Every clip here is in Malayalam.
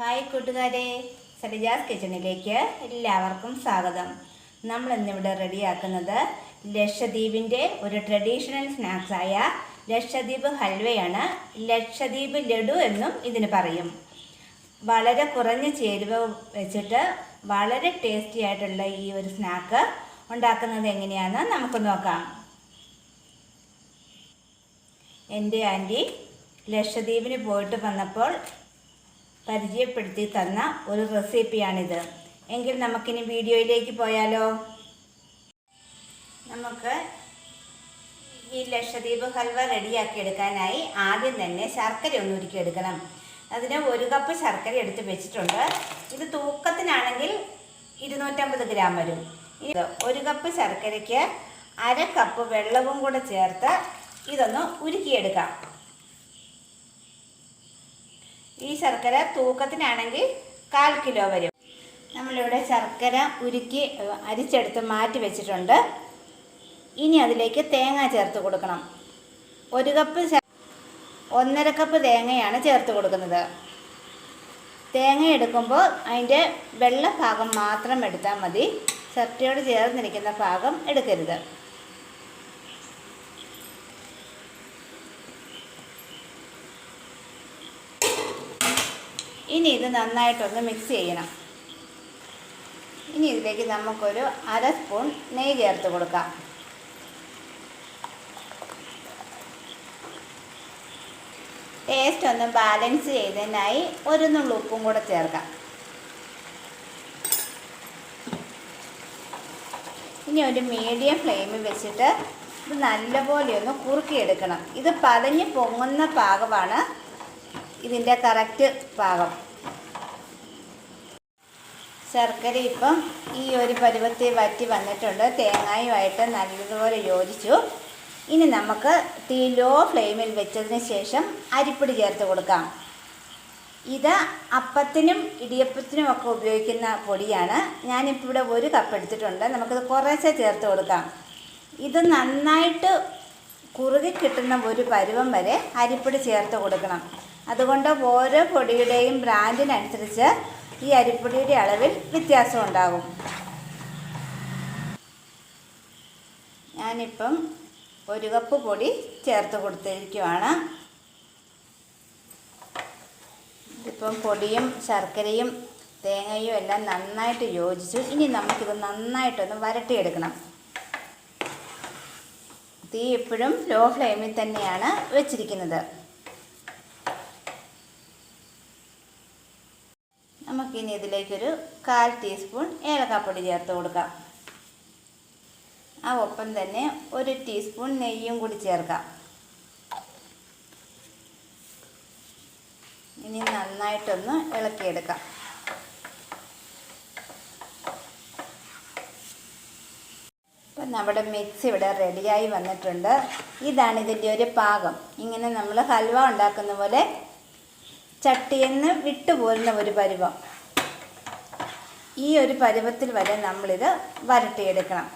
ഹായ് കൂട്ടുകാരെ. സരിജാസ് കിച്ചണിലേക്ക് എല്ലാവർക്കും സ്വാഗതം. നമ്മൾ ഇന്നിവിടെ റെഡിയാക്കുന്നത് ലക്ഷദ്വീപിന്റെ ഒരു ട്രഡീഷണൽ സ്നാക്സായ ലക്ഷദ്വീപ് ഹൽവയാണ്. ലക്ഷദ്വീപ് ലഡു എന്നും ഇതിന് പറയും. വളരെ കുറഞ്ഞ ചേരുവ വെച്ചിട്ട് വളരെ ടേസ്റ്റി ആയിട്ടുള്ള ഈ ഒരു സ്നാക്ക് ഉണ്ടാക്കുന്നത് എങ്ങനെയാണെന്ന് നമുക്ക് നോക്കാം. എന്റെ ആന്റി ലക്ഷദ്വീപിന് പോയിട്ട് വന്നപ്പോൾ പരിചയപ്പെടുത്തി തന്ന ഒരു റെസിപ്പിയാണിത്. എങ്കിൽ നമുക്കിനി വീഡിയോയിലേക്ക് പോയാലോ? നമുക്ക് ഈ ലക്ഷദ്വീപ് ഹൽവ റെഡിയാക്കി എടുക്കാനായി ആദ്യം തന്നെ ശർക്കര ഒന്ന് ഉരുക്കിയെടുക്കണം അതിന് ഒരു കപ്പ് ശർക്കര എടുത്ത് വെച്ചിട്ടുണ്ട്. ഇത് തൂക്കത്തിനാണെങ്കിൽ ഇരുന്നൂറ്റമ്പത് ഗ്രാം വരും. ഇത് ഒരു കപ്പ് ശർക്കരയ്ക്ക് അര കപ്പ് വെള്ളവും കൂടെ ചേർത്ത് ഇതൊന്ന് ഉരുക്കിയെടുക്കാം. ഈ ശർക്കര തൂക്കത്തിനാണെങ്കിൽ കാൽ കിലോ വരും. നമ്മളിവിടെ ശർക്കര ഉരുക്കി അരിച്ചെടുത്ത് മാറ്റി വെച്ചിട്ടുണ്ട്. ഇനി അതിലേക്ക് തേങ്ങ ചേർത്ത് കൊടുക്കണം. ഒരു കപ്പ് ഒന്നര കപ്പ് തേങ്ങയാണ് ചേർത്ത് കൊടുക്കുന്നത്. തേങ്ങ എടുക്കുമ്പോൾ അതിന്റെ വെള്ള ഭാഗം മാത്രം എടുത്താൽ മതി. ശർക്കരയോട് ചേർന്നിരിക്കുന്ന ഭാഗം എടുക്കരുത്. ഇനി ഇത് നന്നായിട്ടൊന്ന് മിക്സ് ചെയ്യണം. ഇനി ഇതിലേക്ക് നമുക്കൊരു അര സ്പൂൺ നെയ്യ് ചേർത്ത് കൊടുക്കാം. ടേസ്റ്റ് ഒന്ന് ബാലൻസ് ചെയ്തതിനായി ഒരു നുള്ളു ഉപ്പും കൂടെ ചേർക്കാം. ഇനി ഒരു മീഡിയം ഫ്ലെയിമിൽ വെച്ചിട്ട് ഇത് നല്ലപോലെ ഒന്ന് കുറുക്കിയെടുക്കണം. ഇത് പതഞ്ഞ് പൊങ്ങുന്ന പാകമാണ് ഇതിന്റെ കറക്റ്റ് പാകം ശർക്കര ഇപ്പം ഈ ഒരു പരുവത്തിൽ വറ്റി വന്നിട്ടുണ്ട്. തേങ്ങായുമായിട്ട് നല്ലതുപോലെ യോജിച്ചു. ഇനി നമുക്ക് തീ ലോ ഫ്ലെയിമിൽ വെച്ചതിന് ശേഷം അരിപ്പൊടി ചേർത്ത് കൊടുക്കാം. ഇത് അപ്പത്തിനും ഇടിയപ്പത്തിനും ഒക്കെ ഉപയോഗിക്കുന്ന പൊടിയാണ്. ഞാനിപ്പോൾ ഇവിടെ ഒരു കപ്പ് എടുത്തിട്ടുണ്ട്. നമുക്കിത് കുറേശ്ശെ ചേർത്ത് കൊടുക്കാം. ഇത് നന്നായിട്ട് കുറുകി കിട്ടുന്ന ഒരു പരുവം വരെ അരിപ്പൊടി ചേർത്ത് കൊടുക്കണം. അതുകൊണ്ട് ഓരോ പൊടിയുടെയും ബ്രാൻഡിനനുസരിച്ച് ഈ അരിപ്പൊടിയുടെ അളവിൽ വ്യത്യാസം ഉണ്ടാകും ഞാനിപ്പം ഒരു കപ്പ് പൊടി ചേർത്ത് കൊടുത്തിരിക്കുവാണ്. ഇപ്പം പൊടിയും ശർക്കരയും തേങ്ങയും എല്ലാം നന്നായിട്ട് യോജിച്ചു. ഇനി നമുക്കിത് നന്നായിട്ടൊന്ന് വരട്ടിയെടുക്കണം. തീ എപ്പോഴും ലോ ഫ്ലെയിമിൽ തന്നെയാണ് വെച്ചിരിക്കുന്നത്. നമുക്കിനി ഇതിലേക്കൊരു കാൽ ടീസ്പൂൺ ഏലക്കാപ്പൊടി ചേർത്ത് കൊടുക്കാം. ആ ഒപ്പം തന്നെ ഒരു ടീസ്പൂൺ നെയ്യും കൂടി ചേർക്കാം. ഇനി നന്നായിട്ടൊന്ന് ഇളക്കിയെടുക്കാം. ഇപ്പം നമ്മുടെ മിക്സ് ഇവിടെ റെഡിയായി വന്നിട്ടുണ്ട്. ഇതാണ് ഇതിന്റെ ഒരു പാകം. ഇങ്ങനെ നമ്മൾ ഹൽവ ഉണ്ടാക്കുന്ന പോലെ ചട്ടിയെന്ന് വിട്ടുപോരുന്ന ഒരു പരുവം. ഈ ഒരു പരുവത്തിൽ വരെ നമ്മളിത് വരട്ടിയെടുക്കണം.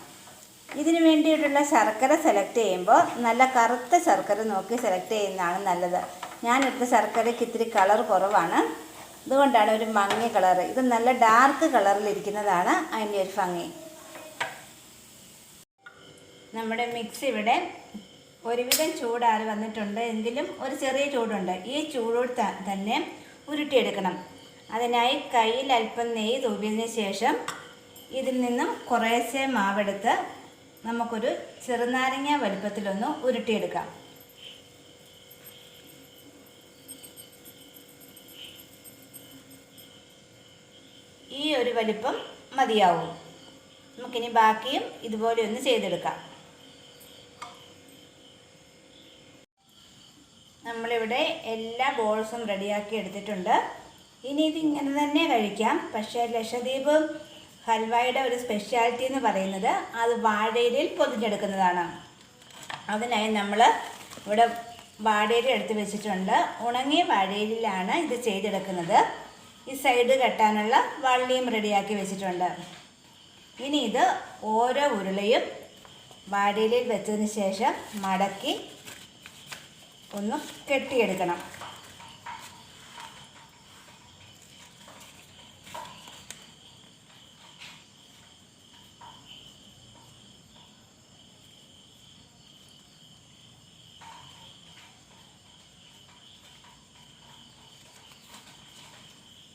ഇതിനു വേണ്ടിയിട്ടുള്ള ശർക്കര സെലക്ട് ചെയ്യുമ്പോൾ നല്ല കറുത്ത ശർക്കര നോക്കി സെലക്ട് ചെയ്യുന്നതാണ് നല്ലത്. ഞാനെടുത്ത ശർക്കരയ്ക്ക് ഇത്തിരി കളർ കുറവാണ്. അതുകൊണ്ടാണ് ഒരു മങ്ങിയ കളർ ഇത് നല്ല ഡാർക്ക് കളറിലിരിക്കുന്നതാണ് അതിന്റെ ഒരു ഭംഗി. നമ്മുടെ മിക്സ് ഇവിടെ ഒരുവിധം ചൂടാറി വന്നിട്ടുണ്ട്. എങ്കിലും ഒരു ചെറിയ ചൂടുണ്ട്. ഈ ചൂടോട് തന്നെ ഉരുട്ടിയെടുക്കണം. അതിനായി കയ്യിൽ അല്പം നെയ്യ് തൂവിയതിന് ശേഷം ഇതിൽ നിന്നും കുറേശ്ശെ മാവെടുത്ത് നമുക്കൊരു ചെറുനാരങ്ങ വലുപ്പത്തിലൊന്ന് ഉരുട്ടിയെടുക്കാം. ഈ ഒരു വലിപ്പം മതിയാവും. നമുക്കിനി ബാക്കിയും ഇതുപോലെ ഒന്ന് ചെയ്തെടുക്കാം. നമ്മളിവിടെ എല്ലാ ബോൾസും റെഡിയാക്കി എടുത്തിട്ടുണ്ട്. ഇനി ഇത് ഇങ്ങനെ തന്നെ കഴിക്കാം. പക്ഷേ ലക്ഷദ്വീപ് ഹൽവയുടെ ഒരു സ്പെഷ്യാലിറ്റി എന്ന് പറയുന്നത് അത് വാഴയിലയിൽ പൊതിഞ്ഞെടുക്കുന്നതാണ്. അതിനായി നമ്മൾ ഇവിടെ വാഴയില എടുത്ത് വെച്ചിട്ടുണ്ട്. ഉണങ്ങിയ വാഴയിലാണ് ഇത് ചെയ്തെടുക്കുന്നത്. ഈ സൈഡ് കെട്ടാനുള്ള വള്ളിയും റെഡിയാക്കി വെച്ചിട്ടുണ്ട്. ഇനി ഇത് ഓരോ ഉരുളയും വാഴയിലയിൽ വെച്ചതിന് ശേഷം മടക്കി ഒന്ന് കെട്ടിയെടുക്കണം.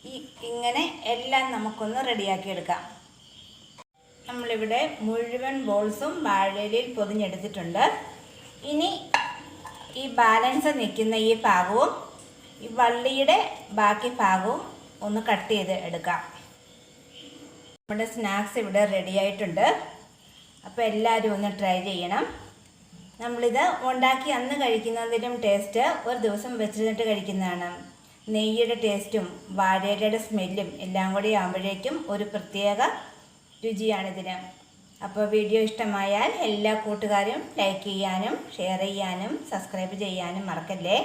ഈ ഇങ്ങനെ എല്ലാം നമുക്കൊന്ന് റെഡിയാക്കി എടുക്കാം നമ്മളിവിടെ മുഴുവൻ ബോൾസും വാഴയിലയിൽ പൊതിഞ്ഞെടുത്തിട്ടുണ്ട്. ഇനി ഈ ബാലൻസ് നിൽക്കുന്ന ഈ ഭാഗവും ഈ വള്ളിയുടെ ബാക്കി ഭാഗവും ഒന്ന് കട്ട് ചെയ്ത് എടുക്കാം. നമ്മുടെ സ്നാക്സ് ഇവിടെ റെഡി ആയിട്ടുണ്ട്. അപ്പോൾ എല്ലാവരും ഒന്ന് ട്രൈ ചെയ്യണം. നമ്മളിത് ഉണ്ടാക്കി അന്ന് കഴിക്കുന്നതിലും ടേസ്റ്റ് ഒരു ദിവസം വെച്ചിരുന്നിട്ട് കഴിക്കുന്നതാണ്. നെയ്യുടെ ടേസ്റ്റും വാഴയുടെ സ്മെല്ലും എല്ലാം കൂടി ആകുമ്പോഴേക്കും ഒരു പ്രത്യേക രുചിയാണിതിന് അപ്പോൾ വീഡിയോ ഇഷ്ടമായാൽ എല്ലാ കൂട്ടുകാരും ലൈക്ക് ചെയ്യാനും ഷെയർ ചെയ്യാനും സബ്സ്ക്രൈബ് ചെയ്യാനും മറക്കല്ലേ?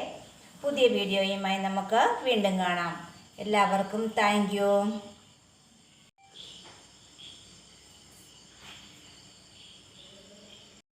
പുതിയ വീഡിയോയുമായി നമുക്ക് വീണ്ടും കാണാം. എല്ലാവർക്കും താങ്ക്